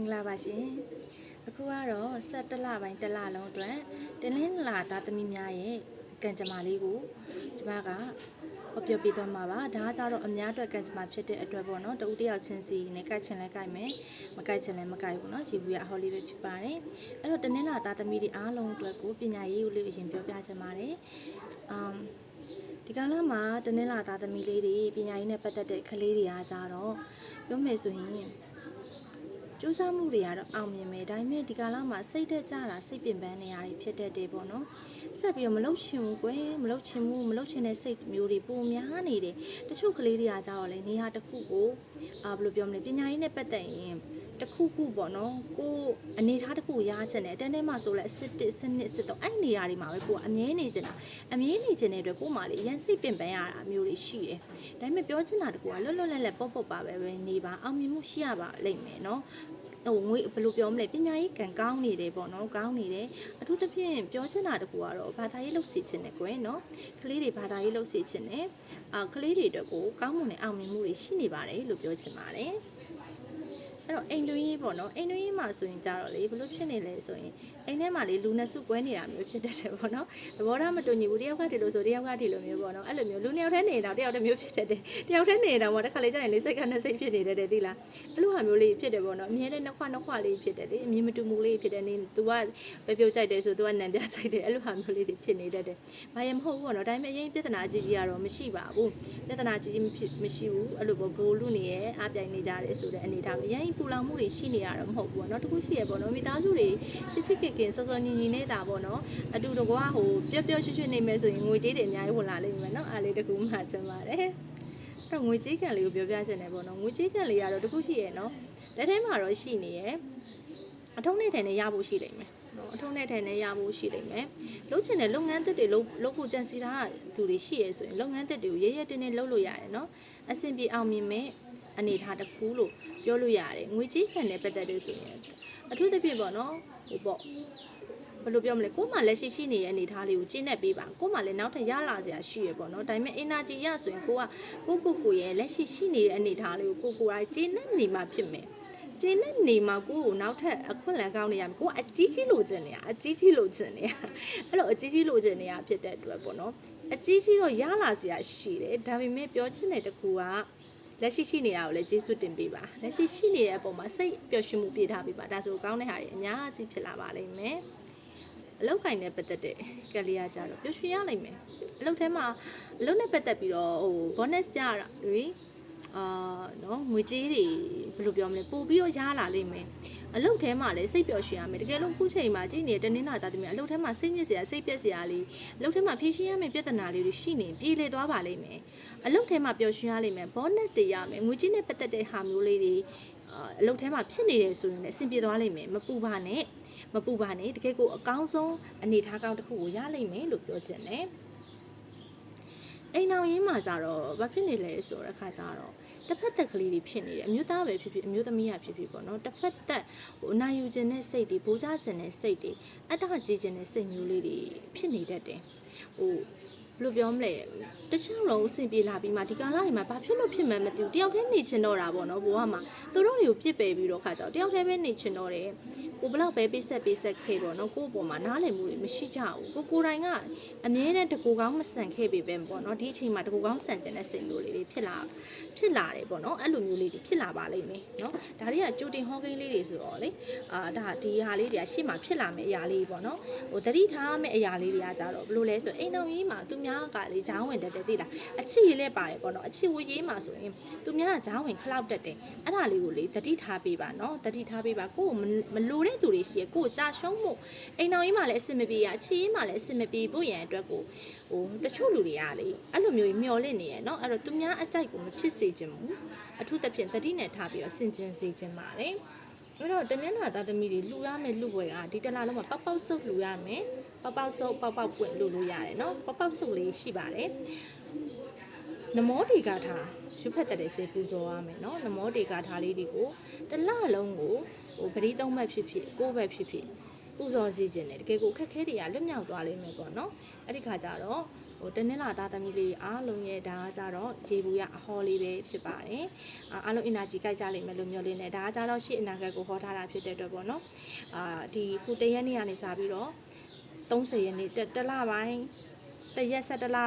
င်္ဂလာပါရှင်အခုကတော့ဆက်တလပိုင်းတလလုံးအတွက်တင်းလင်းလာသားသမီးများရဲ့ကံကြမ္မာလေးကိုကျမကဟောပြောပြသွားမှာပါဒါကကြတော့အများအတွက်ကံကြမ္မာဖြစ်တဲ့အတွက်ပေါ့နော်တဦးတယောက်ချင်းစီနဲ့ကိုက်ချင်လဲကိုက်မယ်မကိုက်ချင်လဲမကိုက်ဘူးနော်ရေဘူးရအဟောလေးပဲဖြစ်ပါတယ်အဲ့တော့တင်းလင်းလာသားသမီးတွေအားလုံးအတွက်ကိုပညာရေးကိုလေးအရင်ပြောပြချင်ပါတယ်အမ်ဒီကလာမှာတင်းလင်းလာသားသမီးလေးတွေပညာရေးနဲ့ပတ်သက်တဲ့ကလေးတွေအားကြတော့ပြောမယ်ဆိုရင် စူးစမ်းမှုတွေကတော့အောင်မြင်မယ်ဒါပေမဲ့ဒီကာလမှာစိတ်တက်ကြတာစိတ်ပင်ပန်းနေရတွေဖြစ်တတ်တယ်ပေါ့နော်ဆက်ပြီးတော့မလုချင်ဘူးကွယ်မလုချင်ဘူးမလုချင်တဲ့စိတ်မျိုးတွေပုံများနေတယ်တချို့ကလေးတွေကကြတော့လေနေရာတစ်ခုကိုအာဘယ်လိုပြောမလဲပညာရေးနဲ့ပတ်သက်ရင် တစ်ခုခုပေါ့နော်ကိုအနေထားတစ်ခုကိုရချင်တယ်တန်းထဲမှာဆိုလဲအစစ်တစ်စနစ်စစ်တော့အဲ့နေရာတွေမှာပဲကိုကအမြဲနေချင်တာအမြဲနေချင်တဲ့အတွက်ကို့မှာလေရန်စိတ်ပင်ပန်းရတာမျိုးတွေရှိတယ်ဒါပေမဲ့ပြောချင်တာတကူကလွတ်လွတ်လပ်လပ်ပေါ့ပေါ့ပါပဲပဲနေပါအောင်မြင်မှုရှိရပါလိမ့်မယ်နော်ဟိုငွေဘယ်လိုပြောမလဲပညာရေးကံကောင်းနေတယ်ပေါ့နော်ကောင်းနေတယ်အထူးသဖြင့်ပြောချင်တာတကူကတော့ဘာသာရေးလှုပ်စီခြင်းနဲ့ကွယ်နော်ကလေးတွေဘာသာရေးလှုပ်စီခြင်းနဲ့အာကလေးတွေအတွက်ကိုကောင်းမွန်တဲ့အောင်မြင်မှုတွေရှိနေပါတယ်လို့ပြောချင်ပါတယ် အဲ့တော့အိမ်တွင်းရေးပေါ့နော်အိမ်တွင်းရေးမှာဆိုရင်ကြတော့လေဘလို့ဖြစ်နေလဲဆိုရင်အိမ်ထဲမှာလေလူနှစ်စုကွဲနေတာမျိုးဖြစ်တတ်တယ်ပေါ့နော်သဘောထားမတူညီဘူးတယောက်ကဒီလိုဆိုတယောက်ကဒီလိုမျိုးပေါ့နော်အဲ့လိုမျိုးလူနှစ်ယောက်တည်းနေတော့တယောက်တစ်မျိုးဖြစ်တတ်တယ်တယောက်တည်းနေတော့တခါလေကြာရင်လေးစိတ်ကနှစ်စိတ်ဖြစ်နေတတ်တယ်သိလားအဲ့လိုဟာမျိုးလေးဖြစ်တယ်ပေါ့နော်အမြဲတမ်းနှစ်ခွနှစ်ခွလေးဖြစ်တယ်လေအမြင်မတူမှုလေးဖြစ်တယ်နေ तू ကပဲပြုတ်ကြိုက်တယ်ဆို तू ကနံပြကြိုက်တယ်အဲ့လိုဟာမျိုးလေးတွေဖြစ်နေတတ်တယ်ဘာရင်မဟုတ်ဘူးပေါ့နော်ဒါပေမဲ့အရင်ပြဿနာကြီးကြီးကတော့မရှိပါဘူးပြဿနာကြီးကြီးမရှိဘူးအဲ့လိုပေါ့ဘိုးလူနေရဲ့အားပြိုင်နေကြတယ်ဆိုတဲ့အနေထားမျိုးရင်ပူလောင်မှုတွေရှိနေရတော့မဟုတ်ဘူးပေါ့နော်တခုရှိရပေါ့နော်မိသားစုတွေချစ်ချစ်ခင်ခင်စောစောညီညီနေတာပေါ့နော်အတူတကွာဟိုပျော့ပျော့ရွှွှွနေမယ်ဆိုရင်ငွေကြေးတွေအများကြီးဝင်လာလိမ့်မယ်နော်အားလေးတကူမှချင်ပါတယ်အဲ့တော့ငွေကြေးကန်လေးကိုပြောပြချင်တယ်ပေါ့နော်ငွေကြေးကန်လေးကတော့တခုရှိရဲ့နော်လက်ထဲမှာတော့ရှိနေရဲ့အထုံးနဲ့ထန်နဲ့ရဖို့ရှိလိမ့်မယ်နော်အထုံးနဲ့ထန်နဲ့ရဖို့ရှိလိမ့်မယ်လုပ်ချင်တဲ့လုပ်ငန်းသစ်တွေလုပ်လုပ်ဖို့ကြံစီတာကသူတွေရှိရဲဆိုရင်လုပ်ငန်းသစ်တွေကိုရဲရဲတင်းတင်းလုပ်လို့ရတယ်နော်အဆင်ပြေအောင်မြင်မဲ့ အနေထားတစ်ခုလို့ပြောလို့ရတယ်ငွေကြေးခံနဲ့ပတ်သက်တဲ့ဆိုရင်အထူးသဖြင့်ပေါ့နော်ဟိုပေါ့ဘယ်လိုပြောမလဲကို့မှာလက်ရှိရှိနေတဲ့အနေထားလေးကိုကျင့်နေပေးပါကို့မှာလည်းနောက်ထပ်ရလာစရာရှိရပေါ့နော်ဒါပေမဲ့ energy ရဆိုရင်ကိုကကိုကိုကိုရဲ့လက်ရှိရှိနေတဲ့အနေထားလေးကိုကိုကိုယ်တိုင်ကျင့်နေနေမှဖြစ်မယ်ကျင်းနဲ့နေမှာကိုကိုနောက်ထပ်အခွင့်အလမ်းကောင်းနေရမယ်ကိုကအကြီးကြီးလိုချင်နေရအကြီးကြီးလိုချင်နေရအဲ့လိုအကြီးကြီးလိုချင်နေရဖြစ်တဲ့အတွက်ပေါ့နော်အကြီးကြီးတော့ရလာစရာရှိတယ်ဒါပေမဲ့ပြောချင်တဲ့တကူက လက်ရှိရှိနေတာကိုလည်းကျေးဇူးတင်ပေးပါလက်ရှိရှိနေတဲ့အပေါ်မှာစိတ်ပျော်ရွှင်မှုပြထားပေးပါဒါဆိုကောင်းတဲ့ဟာတွေအများကြီးဖြစ်လာပါလိမ့်မယ်အလောက်ကင်နဲ့ပတ်သက်တဲ့ကလေးရကြတော့ပျော်ရွှင်ရလိမ့်မယ်အလုပ်ထဲမှာအလုပ်နဲ့ပတ်သက်ပြီးတော့ဟို bonus ကြတာတွေ အာနော်ငွေကြေးတွေဘယ်လိုပြောမလဲပို့ပြီးတော့ရလာလိမ့်မယ်အလုပ်ထဲမှာလည်းစိတ်ပျော်ရွှင်ရမယ်တကယ်လို့ခုချိန်မှာကြည့်နေတဲ့တနင်္လာသားသမီးအလုပ်ထဲမှာစိတ်ညစ်စရာစိတ်ပြက်စရာလေးအလုပ်ထဲမှာဖြည့်ရှင်းရမယ့်ပြဿနာလေးတွေရှိနေပြေလည်သွားပါလိမ့်မယ်အလုပ်ထဲမှာပျော်ရွှင်ရလိမ့်မယ် bonus တွေရမယ်ငွေကြေးနဲ့ပတ်သက်တဲ့ဟာမျိုးလေးတွေအာအလုပ်ထဲမှာဖြစ်နေတယ်ဆိုရင်လည်းအဆင်ပြေသွားလိမ့်မယ်မပူပါနဲ့မပူပါနဲ့တကယ်ကိုအကောင်းဆုံးအနေထားကောင်းတစ်ခုကိုရလိမ့်မယ်လို့ပြောချင်တယ်အိမ်အောင်ရင်းမှာကြတော့ဘာဖြစ်နေလဲဆိုတော့အခါကြတော့ တစ်ဖက်သက်ကလေးတွေဖြစ်နေတယ်အမျိုးသားပဲဖြစ်ဖြစ်အမျိုးသမီးရဖြစ်ဖြစ်ပေါ့နော်တစ်ဖက်သက်ဟိုအနာယူခြင်းတဲ့စိတ်တွေပိုးကြခြင်းတဲ့စိတ်တွေအတ္တကြီးခြင်းတဲ့စိတ်မျိုးလေးတွေဖြစ်နေတတ်တယ်ဟိုဘယ်လိုပြောမလဲတခြားလုံးအဆင်ပြေလာပြီးမှဒီကာလတွေမှာဘာဖြစ်လို့ဖြစ်မှန်းမသိဘူးတယောက်တည်းနေချင်တော့တာပေါ့နော်ဘိုးကမှသူတို့တွေကိုပြစ်ပယ်ပြီးတော့ခါကြောက်တယောက်တည်းပဲနေချင်တော့တယ် ကိုဘလောက်ပဲပိဆက်ပိဆက်ခဲ့ပေါ့နော်ကိုယ့်အပေါ်မှာနားလည်မှုတွေမရှိကြဘူးကိုကိုယ်တိုင်ကအမြဲတမ်းတကူကောင်းမဆန်ခဲ့ပြီပဲပေါ့နော်ဒီအချိန်မှာတကူကောင်းဆန်တဲ့စိတ်မျိုးလေးတွေဖြစ်လာဖြစ်လာတယ်ပေါ့နော်အဲ့လိုမျိုးလေးတွေဖြစ်လာပါလိမ့်မယ်နော်ဒါတွေကကြိုတင်ဟောကိန်းလေးတွေဆိုတော့လေအာဒါဒီဟာလေးတွေကရှေ့မှာဖြစ်လာမယ့်အရာလေးပေါ့နော်ဟိုတတိထားမယ့်အရာလေးတွေကကြတော့ဘယ်လိုလဲဆိုအိမ်တော်ကြီးမှာသူများကလေဂျောင်းဝင်တတ်တယ်သိလားအချစ်ရေးလဲပါတယ်ပေါ့နော်အချစ်ဝရေးမှာဆိုရင်သူများကဂျောင်းဝင်ခလောက်တတ်တယ်အဲ့ဒါလေးကိုလေတတိထားပေးပါနော်တတိထားပေးပါကိုယ်မလိုတဲ့သူတွေရှိရကိုယ်ကြာရှုံးမှုအိမ်တော်ကြီးမှာလည်းအဆင်မပြေရအချစ်ရေးမှာလည်းအဆင်မပြေဖို့ရန်အတွက်ကိုဟိုတချို့လူတွေကလေအဲ့လိုမျိုးမျောလင့်နေရနော်အဲ့တော့သူများအကြိုက်ကိုမဖြစ်စေချင်ဘူးအထူးသဖြင့်တတိနဲ့ထားပြီးတော့စင်ကျင်စေချင်ပါတယ်အဲ့တော့တမျက်နှာသားသမီးတွေလှူရမယ်လှူပွဲကဒီတစ်လားလုံးမှာပေါက်ပေါက်ဆုပ်လှူရမယ်ပေါက်ပေါက်ဆုပ်ပေါက်ပေါက်ပွင့်လှူလို့ရတယ်နော်ပေါက်ပေါက်ဆုပ်လေးရှိပါတယ်နမောဒီကာထား ရွဖက်တက်တဲ့စေပူဇော်ရမယ်နော်နမောဒီကာထားလေးတွေကိုတစ်လလုံးကိုဟိုပရိသုံးဘက်ဖြစ်ဖြစ်ကိုးဘက်ဖြစ်ဖြစ်ပူဇော်စီခြင်းတယ်တကယ်ကိုအခက်ခဲတွေကလွတ်မြောက်သွားလိမ့်မယ်ပေါ့နော်အဲ့ဒီခါကျတော့ဟိုတနင်္လာသားသမီးလေးအားလုံးရဲ့ဒါကကြတော့ရေဘူးရအဟောလေးပဲဖြစ်ပါတယ်အာအားလုံး energy ကြိုက်ကြလိမ့်မယ်လို့မျှော်လင့်နေဒါကကြတော့ရှေ့အနာဂတ်ကိုဟောထားတာဖြစ်တဲ့အတွက်ပေါ့နော်အာဒီခုတရက်နေ့ကနေစပြီးတော့30ရက်နေ့တစ်တစ်လပိုင်းတစ်ရက်17လ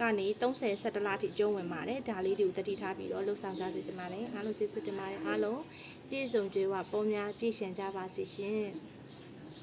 ကနေ30 17လအထိကျုံးဝင်ပါတယ်ဒါလေးတွေကိုတတိထားပြီးတော့လှုပ်ဆောင်ကြစေချင်ပါတယ်အားလုံးကျေးဇူးတင်ပါတယ်အားလုံးပြည့်စုံကြွယ်ဝပုံများပြည့်ရှင်ကြပါစေရှင်